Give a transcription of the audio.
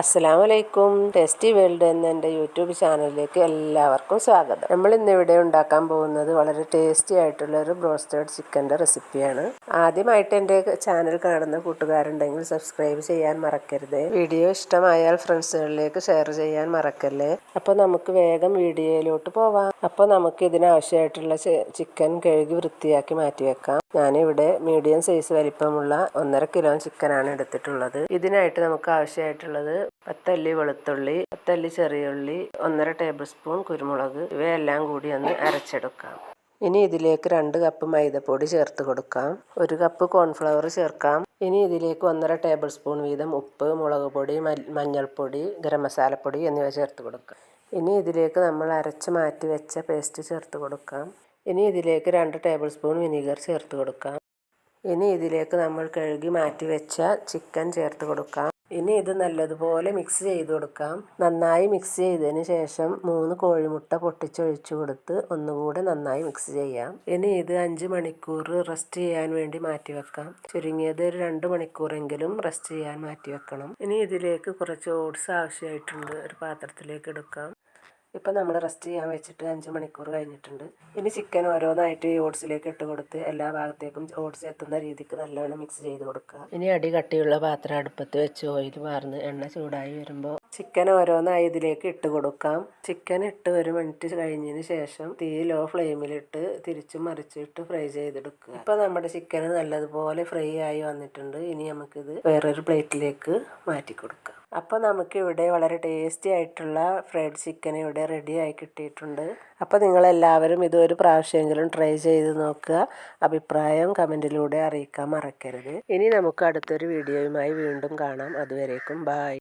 അസ്സലാമു വലൈക്കും tasty world എന്ന എന്റെ യൂട്യൂബ് ചാനലിലേക്ക് എല്ലാവർക്കും സ്വാഗതം. നമ്മൾ ഇന്ന് ഇവിടെ ഉണ്ടാക്കാൻ പോകുന്നത് വളരെ ടേസ്റ്റി ആയിട്ടുള്ള ഒരു ബ്രോസ്റ്റഡ് ചിക്കന്റെ റെസിപ്പിയാണ്. ആദ്യമായിട്ട് എന്റെ ചാനൽ കാണുന്ന കൂട്ടുകാരുണ്ടെങ്കിൽ സബ്സ്ക്രൈബ് ചെയ്യാൻ മറക്കരുത്. വീഡിയോ ഇഷ്ടമായാൽ ഫ്രണ്ട്സുകളിലേക്ക് ഷെയർ ചെയ്യാൻ മറക്കല്ലേ? അപ്പോൾ നമുക്ക് വേഗം വീഡിയോയിലോട്ട് പോവാം. അപ്പോൾ നമുക്ക് ഇതിനാവശ്യമായിട്ടുള്ള ചിക്കൻ കഴുകി വൃത്തിയാക്കി മാറ്റി വെക്കാം ഞാനിവിടെ മീഡിയം സൈസ് വലിപ്പമുള്ള ഒന്നര കിലോ ചിക്കനാണ് എടുത്തിട്ടുള്ളത്. ഇതിനായിട്ട് നമുക്ക് ആവശ്യമായിട്ടുള്ളത് പത്തല്ലി വെളുത്തുള്ളി പത്തല്ലി ചെറിയുള്ളി ഒന്നര ടേബിൾ സ്പൂൺ കുരുമുളക് ഇവയെല്ലാം കൂടി ഒന്ന് അരച്ചെടുക്കാം. ഇനി ഇതിലേക്ക് രണ്ട് കപ്പ് മൈദപ്പൊടി ചേർത്ത് കൊടുക്കാം. ഒരു കപ്പ് കോൺഫ്ലവർ ചേർക്കാം. ഇനി ഇതിലേക്ക് ഒന്നര ടേബിൾ സ്പൂൺ വീതം ഉപ്പ് മുളക് പൊടി മഞ്ഞൾപ്പൊടി ഗരം മസാലപ്പൊടി എന്നിവ ചേർത്ത് കൊടുക്കാം. ഇനി ഇതിലേക്ക് നമ്മൾ അരച്ച് മാറ്റി വെച്ച പേസ്റ്റ് ചേർത്ത് കൊടുക്കാം. ഇനി ഇതിലേക്ക് രണ്ട് ടേബിൾ സ്പൂൺ വിനീഗർ ചേർത്ത് കൊടുക്കാം. ഇനി ഇതിലേക്ക് നമ്മൾ കഴുകി മാറ്റി വെച്ച ചിക്കൻ ചേർത്ത് കൊടുക്കാം. ഇനി ഇത് നല്ലതുപോലെ മിക്സ് ചെയ്ത് കൊടുക്കാം. നന്നായി മിക്സ് ചെയ്തതിന് ശേഷം മൂന്ന് കോഴിമുട്ട പൊട്ടിച്ചൊഴിച്ചു കൊടുത്ത് ഒന്നുകൂടെ നന്നായി മിക്സ് ചെയ്യാം. ഇനി ഇത് അഞ്ച് മണിക്കൂർ റെസ്റ്റ് ചെയ്യാൻ വേണ്ടി മാറ്റി വെക്കാം. ചുരുങ്ങിയത് ഒരു രണ്ട് മണിക്കൂറെങ്കിലും റെസ്റ്റ് ചെയ്യാൻ മാറ്റി വെക്കണം. ഇനി ഇതിലേക്ക് കുറച്ച് ഓട്സ് ആവശ്യമായിട്ടുണ്ട്. ഒരു പാത്രത്തിലേക്ക് എടുക്കാം. ഇപ്പം നമ്മൾ റെസ്റ്റ് ചെയ്യാൻ വെച്ചിട്ട് അഞ്ച് മണിക്കൂർ കഴിഞ്ഞിട്ടുണ്ട്. ഇനി ചിക്കൻ ഓരോന്നായിട്ട് ഈ ഓട്സിലേക്ക് ഇട്ട് കൊടുത്ത് എല്ലാ ഭാഗത്തേക്കും ഓട്സ് എത്തുന്ന രീതിക്ക് നല്ലവണ്ണം മിക്സ് ചെയ്ത് കൊടുക്കുക. ഇനി അടി കട്ടിയുള്ള പാത്രം അടുപ്പത്ത് വെച്ച് ഓയിൽ വാർന്ന് എണ്ണ ചൂടായി വരുമ്പോൾ ചിക്കൻ ഓരോന്നായി ഇതിലേക്ക് ഇട്ട് കൊടുക്കാം. ചിക്കൻ ഇട്ട് ഒരു മിനിറ്റ് കഴിഞ്ഞതിന് ശേഷം തീ ലോ ഫ്ലെയിമിലിട്ട് തിരിച്ചും മറിച്ചിട്ട് ഫ്രൈ ചെയ്തെടുക്കുക. ഇപ്പം നമ്മുടെ ചിക്കൻ നല്ലതുപോലെ ഫ്രൈ ആയി വന്നിട്ടുണ്ട്. ഇനി നമുക്കിത് വേറൊരു പ്ലേറ്റിലേക്ക് മാറ്റി കൊടുക്കാം. അപ്പോൾ നമുക്കിവിടെ വളരെ ടേസ്റ്റി ആയിട്ടുള്ള ഫ്രൈഡ് ചിക്കൻ ഇവിടെ റെഡി ആയി കിട്ടിയിട്ടുണ്ട്. അപ്പോൾ നിങ്ങളെല്ലാവരും ഇത് ഒരു പ്രാവശ്യമെങ്കിലും ട്രൈ ചെയ്ത് നോക്കുക. അഭിപ്രായം കമന്റിലൂടെ അറിയിക്കാൻ മറക്കരുത്. ഇനി നമുക്ക് അടുത്തൊരു വീഡിയോയുമായി വീണ്ടും കാണാം. അതുവരേക്കും ബായ്